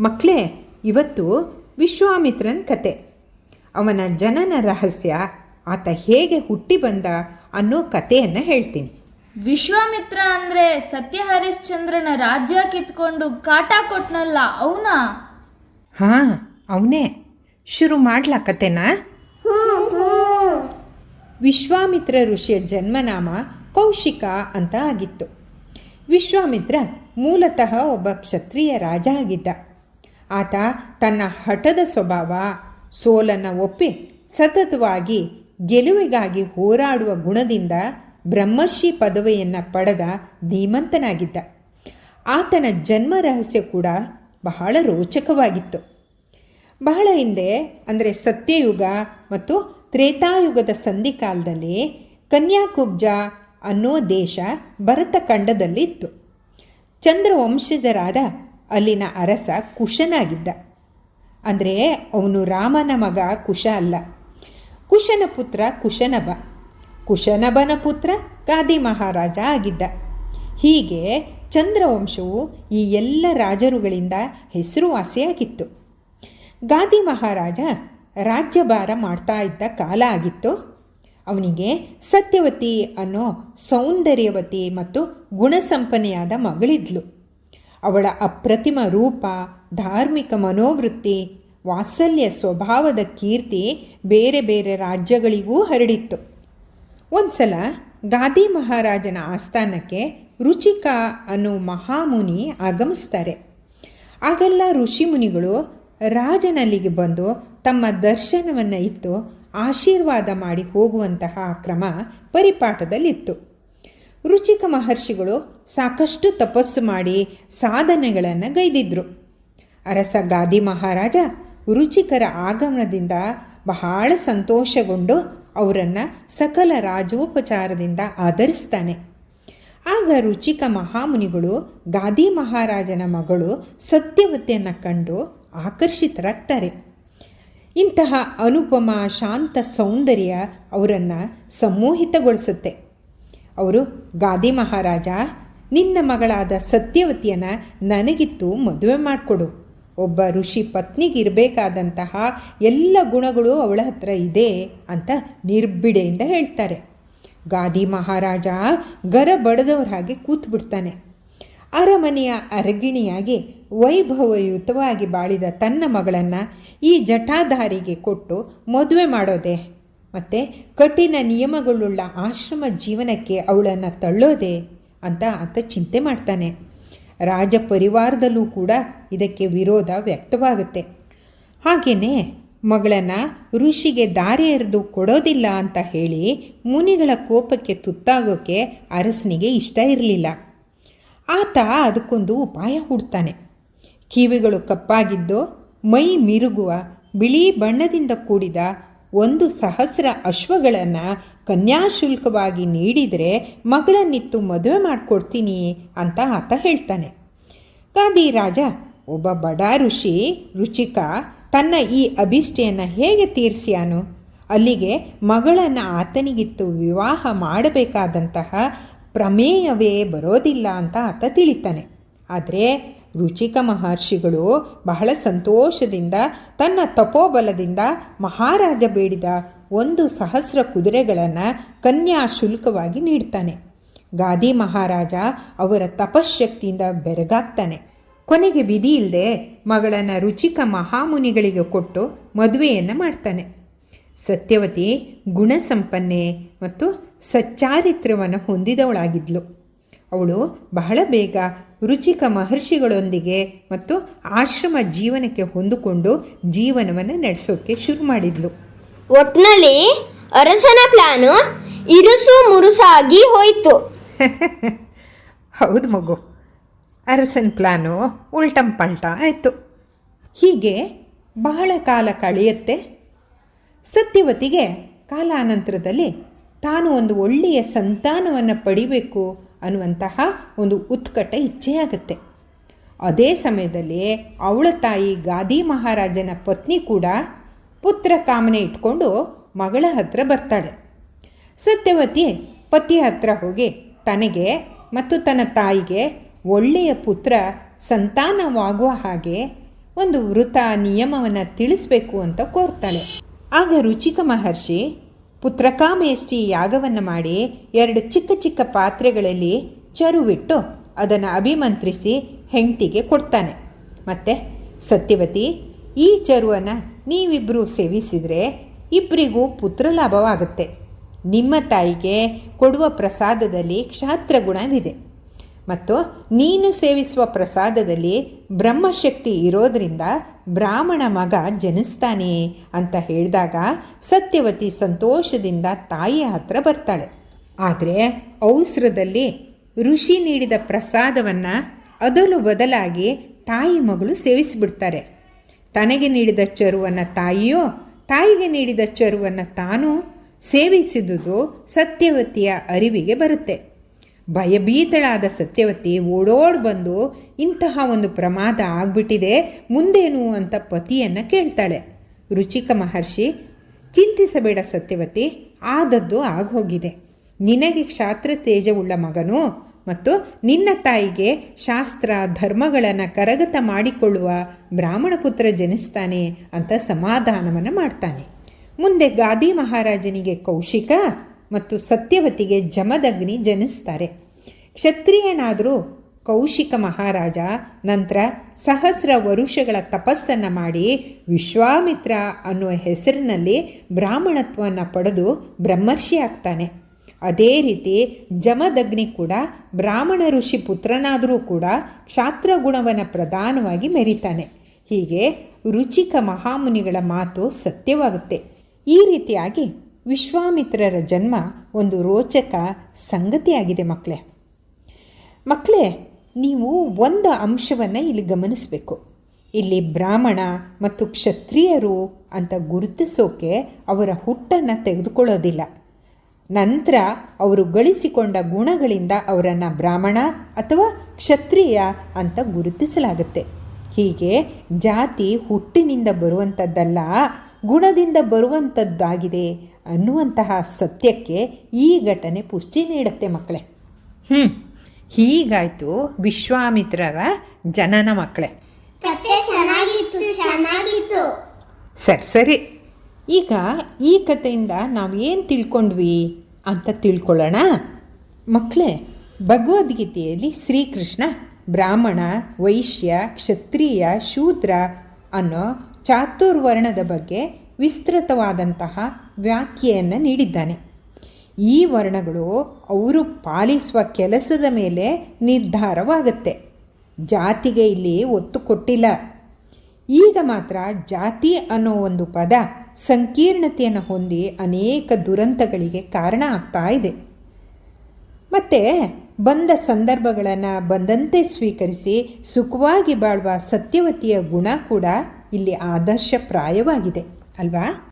ಮಕ್ಕಳೇ ಇವತ್ತು ವಿಶ್ವಾಮಿತ್ರನ ಕತೆ. ಅವನ ಜನನ ರಹಸ್ಯ ಆತ ಹೇಗೆ ಹುಟ್ಟಿ ಬಂದ ಅನ್ನೋ ಕಥೆಯನ್ನು ಹೇಳ್ತೀನಿ. ವಿಶ್ವಾಮಿತ್ರ ಅಂದರೆ ಸತ್ಯ ಹರಿಶ್ಚಂದ್ರನ ರಾಜ್ಯ ಕಿತ್ಕೊಂಡು ಕಾಟ ಕೊಟ್ಟನಲ್ಲ ಅವನಾ? ಹಾಂ ಅವನೇ. ಶುರು ಮಾಡ್ಲಾ ಕತೆನ ವಿಶ್ವಾಮಿತ್ರ ಋಷಿಯ ಜನ್ಮನಾಮ ಕೌಶಿಕ ಅಂತ ಆಗಿತ್ತು. ವಿಶ್ವಾಮಿತ್ರ ಮೂಲತಃ ಒಬ್ಬ ಕ್ಷತ್ರಿಯ ರಾಜ ಆಗಿದ್ದ. ಆತ ತನ್ನ ಹಠದ ಸ್ವಭಾವ, ಸೋಲನ್ನು ಒಪ್ಪಿ ಸತತವಾಗಿ ಗೆಲುವಿಗಾಗಿ ಹೋರಾಡುವ ಗುಣದಿಂದ ಬ್ರಹ್ಮರ್ಷಿ ಪದವಿಯನ್ನು ಪಡೆದ ಧೀಮಂತನಾಗಿದ್ದ. ಆತನ ಜನ್ಮ ರಹಸ್ಯ ಕೂಡ ಬಹಳ ರೋಚಕವಾಗಿತ್ತು. ಬಹಳ ಹಿಂದೆ, ಅಂದರೆ ಸತ್ಯಯುಗ ಮತ್ತು ತ್ರೇತಾಯುಗದ ಸಂಧಿಕಾಲದಲ್ಲಿ ಕನ್ಯಾಕುಬ್ಜ ಅನ್ನೋ ದೇಶ ಭರತಖಂಡದಲ್ಲಿತ್ತು. ಚಂದ್ರವಂಶಜರಾದ ಅಲ್ಲಿನ ಅರಸ ಕುಶನಾಗಿದ್ದ. ಅಂದರೆ ಅವನು ರಾಮನ ಮಗ ಕುಶ ಅಲ್ಲ. ಕುಶನ ಪುತ್ರ ಕುಶನಭ. ಕುಶನಭನ ಪುತ್ರ ಗಾದಿ ಮಹಾರಾಜ ಆಗಿದ್ದ. ಹೀಗೆ ಚಂದ್ರವಂಶವು ಈ ಎಲ್ಲ ರಾಜರುಗಳಿಂದ ಹೆಸರುವಾಸಿಯಾಗಿತ್ತು. ಗಾದಿ ಮಹಾರಾಜ ರಾಜ್ಯಭಾರ ಮಾಡ್ತಾ ಇದ್ದ ಕಾಲ ಆಗಿತ್ತು. ಅವನಿಗೆ ಸತ್ಯವತಿ ಅನ್ನೋ ಸೌಂದರ್ಯವತಿ ಮತ್ತು ಗುಣಸಂಪನ್ನೆಯಾದ ಮಗಳಿದ್ಲು. ಅವಳ ಅಪ್ರತಿಮ ರೂಪ, ಧಾರ್ಮಿಕ ಮನೋವೃತ್ತಿ, ವಾತ್ಸಲ್ಯ ಸ್ವಭಾವದ ಕೀರ್ತಿ ಬೇರೆ ಬೇರೆ ರಾಜ್ಯಗಳಿಗೂ ಹರಡಿತ್ತು. ಒಂದ್ಸಲ ಗಾದಿ ಮಹಾರಾಜನ ಆಸ್ಥಾನಕ್ಕೆ ರುಚಿಕ ಅನ್ನೋ ಮಹಾಮುನಿ ಆಗಮಿಸ್ತಾರೆ. ಆಗೆಲ್ಲ ಋಷಿಮುನಿಗಳು ರಾಜನಲ್ಲಿಗೆ ಬಂದು ತಮ್ಮ ದರ್ಶನವನ್ನು ಇತ್ತು ಆಶೀರ್ವಾದ ಮಾಡಿ ಹೋಗುವಂತಹ ಕ್ರಮ ಪರಿಪಾಠದಲ್ಲಿತ್ತು. ರುಚಿಕ ಮಹರ್ಷಿಗಳು ಸಾಕಷ್ಟು ತಪಸ್ಸು ಮಾಡಿ ಸಾಧನೆಗಳನ್ನು ಗೈದಿದ್ರು. ಅರಸ ಗಾದಿ ಮಹಾರಾಜ ರುಚಿಕರ ಆಗಮನದಿಂದ ಬಹಳ ಸಂತೋಷಗೊಂಡು ಅವರನ್ನು ಸಕಲ ರಾಜೋಪಚಾರದಿಂದ ಆಧರಿಸ್ತಾನೆ. ಆಗ ರುಚಿಕ ಮಹಾಮುನಿಗಳು ಗಾದಿ ಮಹಾರಾಜನ ಮಗಳು ಸತ್ಯವತಿಯನ್ನು ಕಂಡು ಆಕರ್ಷಿತರಾಗ್ತಾರೆ. ಇಂತಹ ಅನುಪಮ ಶಾಂತ ಸೌಂದರ್ಯ ಅವರನ್ನು ಸಮ್ಮೋಹಿತಗೊಳಿಸುತ್ತೆ ಅವರು ಗಾದಿ ಮಹಾರಾಜ ನಿನ್ನ ಮಗಳಾದ ಸತ್ಯವತಿಯನ್ನು ನನಗಿತ್ತು ಮದುವೆ ಮಾಡಿಕೊಡು. ಒಬ್ಬ ಋಷಿ ಪತ್ನಿಗಿರಬೇಕಾದಂತಹ ಎಲ್ಲ ಗುಣಗಳು ಅವಳ ಹತ್ರ ಇದೆ ಅಂತ ನಿರ್ಬಿಡೆಯಿಂದ ಹೇಳ್ತಾರೆ. ಗಾದಿ ಮಹಾರಾಜ ಗರ ಬಡದವ್ರ ಹಾಗೆ ಕೂತ್ಬಿಡ್ತಾನೆ. ಅರಮನೆಯ ಅರಗಿಣಿಯಾಗಿ ವೈಭವಯುತವಾಗಿ ಬಾಳಿದ ತನ್ನ ಮಗಳನ್ನು ಈ ಜಟಾಧಾರಿಗೆ ಕೊಟ್ಟು ಮದುವೆ ಮಾಡೋದೆ. ಮತ್ತು ಕಠಿಣ ನಿಯಮಗಳುಳ್ಳ ಆಶ್ರಮ ಜೀವನಕ್ಕೆ ಅವಳನ್ನು ತಳ್ಳೋದೆ. ಅಂತ ಆತ ಚಿಂತೆ ಮಾಡ್ತಾನೆ. ರಾಜ ಪರಿವಾರದಲ್ಲೂ ಕೂಡ ಇದಕ್ಕೆ ವಿರೋಧ ವ್ಯಕ್ತವಾಗುತ್ತೆ. ಹಾಗೆಯೇ ಮಗಳನ್ನು ಋಷಿಗೆ ದಾರಿ ಎರೆದು ಕೊಡೋದಿಲ್ಲ ಅಂತ ಹೇಳಿ ಮುನಿಗಳ ಕೋಪಕ್ಕೆ ತುತ್ತಾಗೋಕ್ಕೆ ಅರಸನಿಗೆ ಇಷ್ಟ ಇರಲಿಲ್ಲ. ಆತ ಅದಕ್ಕೊಂದು ಉಪಾಯ ಹುಡ್ತಾನೆ. ಕಿವಿಗಳು ಕಪ್ಪಾಗಿದ್ದು ಮೈ ಮಿರುಗುವ ಬಿಳಿ ಬಣ್ಣದಿಂದ ಕೂಡಿದ ಒಂದು ಸಹಸ್ರ ಅಶ್ವಗಳನ್ನು ಕನ್ಯಾಶುಲ್ಕವಾಗಿ ನೀಡಿದರೆ ಮಗಳನ್ನಿತ್ತು ಮದುವೆ ಮಾಡಿಕೊಡ್ತೀನಿ ಅಂತ ಆತ ಹೇಳ್ತಾನೆ. ಗಾದಿ ರಾಜ, ಒಬ್ಬ ಬಡ ಋಷಿ ರುಚಿಕ, ತನ್ನ ಈ ಅಭಿಷ್ಠೆಯನ್ನು ಹೇಗೆ ತೀರಿಸ್ಯಾನು? ಅಲ್ಲಿಗೆ ಮಗಳನ್ನು ಆತನಿಗಿತ್ತು ವಿವಾಹ ಮಾಡಬೇಕಾದಂತಹ ಪ್ರಮೇಯವೇ ಬರೋದಿಲ್ಲ ಅಂತ ಆತ ತಿಳಿತಾನೆ. ಆದರೆ ರುಚಿಕ ಮಹರ್ಷಿಗಳು ಬಹಳ ಸಂತೋಷದಿಂದ ತನ್ನ ತಪೋಬಲದಿಂದ ಮಹಾರಾಜ ಬೇಡಿದ ಒಂದು ಸಹಸ್ರ ಕುದುರೆಗಳನ್ನು ಕನ್ಯಾ ಶುಲ್ಕವಾಗಿ ನೀಡ್ತಾನೆ. ಗಾದಿ ಮಹಾರಾಜ ಅವರ ತಪಶ್ಶಕ್ತಿಯಿಂದ ಬೆರಗಾಗ್ತಾನೆ. ಕೊನೆಗೆ ವಿಧಿ ಇಲ್ಲದೆ ಮಗಳನ್ನು ರುಚಿಕ ಮಹಾಮುನಿಗಳಿಗೆ ಕೊಟ್ಟು ಮದುವೆಯನ್ನು ಮಾಡ್ತಾನೆ. ಸತ್ಯವತಿ ಗುಣಸಂಪನ್ನೆ ಮತ್ತು ಸಚ್ಚಾರಿತ್ರ್ಯವನ್ನು ಹೊಂದಿದವಳಾಗಿದ್ಲು. ಅವಳು ಬಹಳ ಬೇಗ ರುಚಿಕ ಮಹರ್ಷಿಗಳೊಂದಿಗೆ ಮತ್ತು ಆಶ್ರಮ ಜೀವನಕ್ಕೆ ಹೊಂದಿಕೊಂಡು ಜೀವನವನ್ನು ನಡೆಸೋಕ್ಕೆ ಶುರು ಮಾಡಿದ್ಲು. ಒಟ್ನಲ್ಲಿ ಅರಸನ ಪ್ಲಾನು ಇರುಸು ಮುರುಸಾಗಿ ಹೋಯಿತು. ಹೌದು ಮಗು ಅರಸನ್ ಪ್ಲಾನು ಉಲ್ಟಂ ಪಲ್ಟ ಆಯಿತು. ಹೀಗೆ ಬಹಳ ಕಾಲ ಕಳೆಯುತ್ತೆ. ಸತ್ಯವತಿಗೆ ಕಾಲಾನಂತರದಲ್ಲಿ ತಾನು ಒಂದು ಒಳ್ಳೆಯ ಸಂತಾನವನ್ನು ಪಡಿಬೇಕು ಅನ್ನುವಂತಹ ಒಂದು ಉತ್ಕಟ ಇಚ್ಛೆಯಾಗತ್ತೆ. ಅದೇ ಸಮಯದಲ್ಲಿ ಅವಳ ತಾಯಿ ಗಾದಿ ಮಹಾರಾಜನ ಪತ್ನಿ ಕೂಡ ಪುತ್ರ ಕಾಮನೆ ಇಟ್ಕೊಂಡು ಮಗಳ ಹತ್ರ ಬರ್ತಾಳೆ. ಸತ್ಯವತಿ ಪತಿ ಹತ್ರ ಹೋಗಿ ತನಗೆ ಮತ್ತು ತನ್ನ ತಾಯಿಗೆ ಒಳ್ಳೆಯ ಪುತ್ರ ಸಂತಾನವಾಗುವ ಹಾಗೆ ಒಂದು ವೃತ ನಿಯಮವನ್ನು ತಿಳಿಸ್ಬೇಕು ಅಂತ ಕೋರ್ತಾಳೆ. ಆಗ ರುಚಿಕ ಮಹರ್ಷಿ ಪುತ್ರಕಾಮೇಷ್ಟಿ ಯಾಗವನ್ನು ಮಾಡಿ ಎರಡು ಚಿಕ್ಕ ಚಿಕ್ಕ ಪಾತ್ರೆಗಳಲ್ಲಿ ಚರುವಿಟ್ಟು ಅದನ್ನು ಅಭಿಮಂತ್ರಿಸಿ ಹೆಂಡತಿಗೆ ಕೊಡ್ತಾನೆ. ಮತ್ತು ಸತ್ಯವತಿ, ಈ ಚರುವನ್ನು ನೀವಿಬ್ಬರೂ ಸೇವಿಸಿದರೆ ಇಬ್ಬರಿಗೂ ಪುತ್ರ ಲಾಭವಾಗುತ್ತೆ. ನಿಮ್ಮ ತಾಯಿಗೆ ಕೊಡುವ ಪ್ರಸಾದದಲ್ಲಿ ಕ್ಷಾತ್ರ ಗುಣವಿದೆ ಮತ್ತು ನೀನು ಸೇವಿಸುವ ಪ್ರಸಾದದಲ್ಲಿ ಬ್ರಹ್ಮಶಕ್ತಿ ಇರೋದರಿಂದ ಬ್ರಾಹ್ಮಣ ಮಗ ಜನಿಸ್ತಾನೆ ಅಂತ ಹೇಳಿದಾಗ ಸತ್ಯವತಿ ಸಂತೋಷದಿಂದ ತಾಯಿಯ ಹತ್ರ ಬರ್ತಾಳೆ. ಆದರೆ ಔಸ್ರದಲ್ಲಿ ಋಷಿ ನೀಡಿದ ಪ್ರಸಾದವನ್ನು ಅದಲು ಬದಲಾಗಿ ತಾಯಿ ಮಗಳು ಸೇವಿಸಿಬಿಡ್ತಾರೆ. ತನಗೆ ನೀಡಿದ ಚರುವನ್ನು ತಾಯಿಯೋ, ತಾಯಿಗೆ ನೀಡಿದ ಚರುವನ್ನು ತಾನು ಸೇವಿಸಿದುದು ಸತ್ಯವತಿಯ ಅರಿವಿಗೆ ಬರುತ್ತೆ. ಭಯಭೀತಳಾದ ಸತ್ಯವತಿ ಓಡೋಡ್ ಬಂದು ಇಂತಹ ಒಂದು ಪ್ರಮಾದ ಆಗ್ಬಿಟ್ಟಿದೆ, ಮುಂದೇನು ಅಂತ ಪತಿಯನ್ನು ಕೇಳ್ತಾಳೆ. ರುಚಿಕ ಮಹರ್ಷಿ, ಚಿಂತಿಸಬೇಡ ಸತ್ಯವತಿ, ಆದದ್ದು ಆಗೋಗಿದೆ ನಿನಗೆ ಕ್ಷಾತ್ರ ತೇಜವುಳ್ಳ ಮಗನು ಮತ್ತು ನಿನ್ನ ತಾಯಿಗೆ ಶಾಸ್ತ್ರ ಧರ್ಮಗಳನ್ನು ಕರಗತ ಮಾಡಿಕೊಳ್ಳುವ ಬ್ರಾಹ್ಮಣ ಪುತ್ರ ಜನಿಸ್ತಾನೆ ಅಂತ ಸಮಾಧಾನವನ್ನು ಮಾಡ್ತಾನೆ. ಮುಂದೆ ಗಾದಿ ಮಹಾರಾಜನಿಗೆ ಕೌಶಿಕ ಮತ್ತು ಸತ್ಯವತಿಗೆ ಜಮದಗ್ನಿ ಜನಿಸ್ತಾರೆ. ಕ್ಷತ್ರಿಯನಾದರೂ ಕೌಶಿಕ ಮಹಾರಾಜ ನಂತರ ಸಹಸ್ರ ವರುಷಗಳ ತಪಸ್ಸನ್ನು ಮಾಡಿ ವಿಶ್ವಾಮಿತ್ರ ಅನ್ನುವ ಹೆಸರಿನಲ್ಲಿ ಬ್ರಾಹ್ಮಣತ್ವವನ್ನು ಪಡೆದು ಬ್ರಹ್ಮರ್ಷಿ ಆಗ್ತಾನೆ. ಅದೇ ರೀತಿ ಜಮದಗ್ನಿ ಕೂಡ ಬ್ರಾಹ್ಮಣ ಋಷಿ ಪುತ್ರನಾದರೂ ಕೂಡ ಕ್ಷಾತ್ರ ಗುಣವನ್ನು ಪ್ರಧಾನವಾಗಿ ಮೆರಿತಾನೆ. ಹೀಗೆ ರುಚಿಕ ಮಹಾಮುನಿಗಳ ಮಾತು ಸತ್ಯವಾಗುತ್ತೆ. ಈ ರೀತಿಯಾಗಿ ವಿಶ್ವಾಮಿತ್ರರ ಜನ್ಮ ಒಂದು ರೋಚಕ ಸಂಗತಿಯಾಗಿದೆ ಮಕ್ಕಳೇ. ಮಕ್ಕಳೇ, ನೀವು ಒಂದು ಅಂಶವನ್ನು ಇಲ್ಲಿ ಗಮನಿಸಬೇಕು. ಇಲ್ಲಿ ಬ್ರಾಹ್ಮಣ ಮತ್ತು ಕ್ಷತ್ರಿಯರು ಅಂತ ಗುರುತಿಸೋಕೆ ಅವರ ಹುಟ್ಟನ್ನು ತೆಗೆದುಕೊಳ್ಳೋದಿಲ್ಲ. ನಂತರ ಅವರು ಗಳಿಸಿಕೊಂಡ ಗುಣಗಳಿಂದ ಅವರನ್ನು ಬ್ರಾಹ್ಮಣ ಅಥವಾ ಕ್ಷತ್ರಿಯ ಅಂತ ಗುರುತಿಸಲಾಗುತ್ತೆ. ಹೀಗೆ ಜಾತಿ ಹುಟ್ಟಿನಿಂದ ಬರುವಂಥದ್ದಲ್ಲ ಗುಣದಿಂದ ಬರುವಂಥದ್ದಾಗಿದೆ ಅನ್ನುವಂತಹ ಸತ್ಯಕ್ಕೆ ಈ ಘಟನೆ ಪುಷ್ಟಿ ನೀಡುತ್ತೆ ಮಕ್ಕಳೇ. ಹ್ಞೂ ಹೀಗಾಯಿತು ವಿಶ್ವಾಮಿತ್ರರ ಜನನ ಮಕ್ಕಳೇ. ಕತೆ ಚೆನ್ನಾಗಿತ್ತು ಚೆನ್ನಾಗಿತ್ತು. ಸರಿ ಸರಿ. ಈಗ ಈ ಕಥೆಯಿಂದ ನಾವು ಏನು ತಿಳ್ಕೊಂಡ್ವಿ ಅಂತ ತಿಳ್ಕೊಳ್ಳೋಣ. ಮಕ್ಕಳೇ ಭಗವದ್ಗೀತೆಯಲ್ಲಿ ಶ್ರೀಕೃಷ್ಣ ಬ್ರಾಹ್ಮಣ ವೈಶ್ಯ ಕ್ಷತ್ರಿಯ ಶೂದ್ರ ಅನ್ನೋ ಚಾತುರ್ವರ್ಣದ ಬಗ್ಗೆ ವಿಸ್ತೃತವಾದಂತಹ ವ್ಯಾಖ್ಯೆಯನ್ನು ನೀಡಿದ್ದಾನೆ. ಈ ವರ್ಣಗಳು ಅವರು ಪಾಲಿಸುವ ಕೆಲಸದ ಮೇಲೆ ನಿರ್ಧಾರವಾಗುತ್ತೆ. ಜಾತಿಗೆ ಇಲ್ಲಿ ಒತ್ತು ಕೊಟ್ಟಿಲ್ಲ. ಈಗ ಮಾತ್ರ ಜಾತಿ ಅನ್ನೋ ಒಂದು ಪದ ಸಂಕೀರ್ಣತೆಯನ್ನು ಹೊಂದಿ ಅನೇಕ ದುರಂತಗಳಿಗೆ ಕಾರಣ ಆಗ್ತಾ ಇದೆ. ಮತ್ತು ಬಂದ ಸಂದರ್ಭಗಳನ್ನು ಬಂದಂತೆ ಸ್ವೀಕರಿಸಿ ಸುಖವಾಗಿ ಬಾಳುವ ಸತ್ಯವತಿಯ ಗುಣ ಕೂಡ ಇಲ್ಲಿ ಆದರ್ಶಪ್ರಾಯವಾಗಿದೆ. ಅಲ್ವಾ?